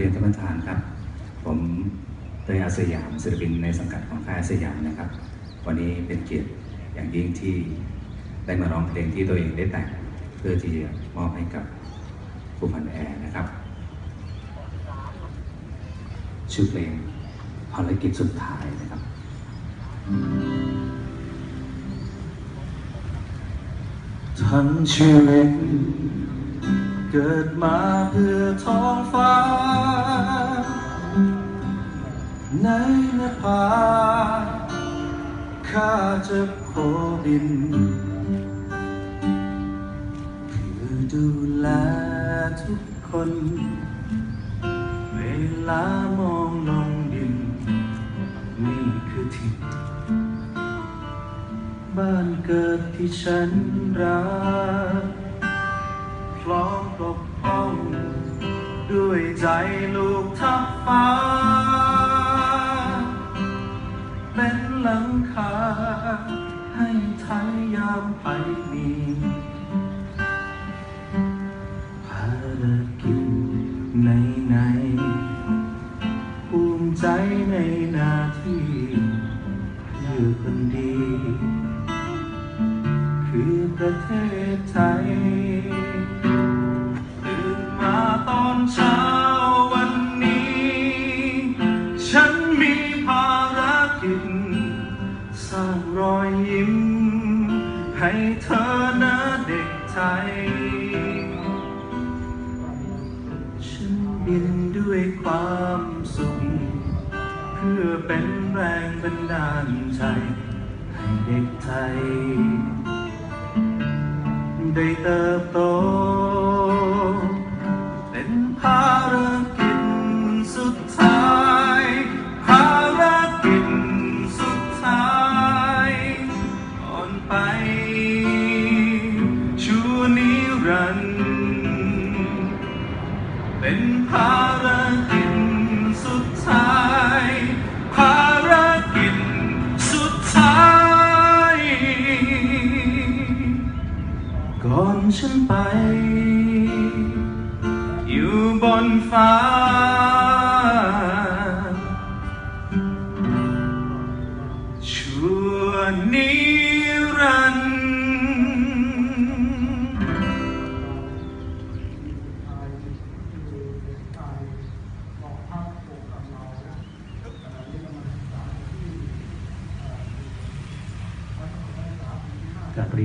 เรียนท่านประธานครับ ผมเตยอาสยามศิลปินในสังกัดของค่ายอาสยามนะครับ วันนี้เป็นเกียรติอย่างยิ่งที่ได้มาร้องเพลงที่ตัวเองได้แต่งเพื่อที่จะมอบให้กับผู้พันแอร์นะครับ ชื่อเพลงภารกิจสุดท้ายนะครับ ทั้งชีวิต เกิดมาเพื่อท้องฟ้า ในนภาข้าจะโผดิน เพื่อดูแลทุกคน เวลามองลงดิน นี่คือทิศบ้านเกิดที่ฉันรัก พร้อมปกป้อง ด้วยใจลูกทับฟ้า เป็นหลังคา ให้ไทยยามไปมีภารกิจในในภูมิใจในหน้าที่เพื่อคนดี คือประเทศไทย ให้เธอนะเด็กไทย ฉันบินด้วยความสุข เพื่อเป็นแรงบันดาลใจให้เด็กไทย ได้เติบโต เป็นภารกิจสุดท้าย ภารกิจสุดท้าย ก่อนฉันไป อยู่บนฟ้า ชั่วนิ carriera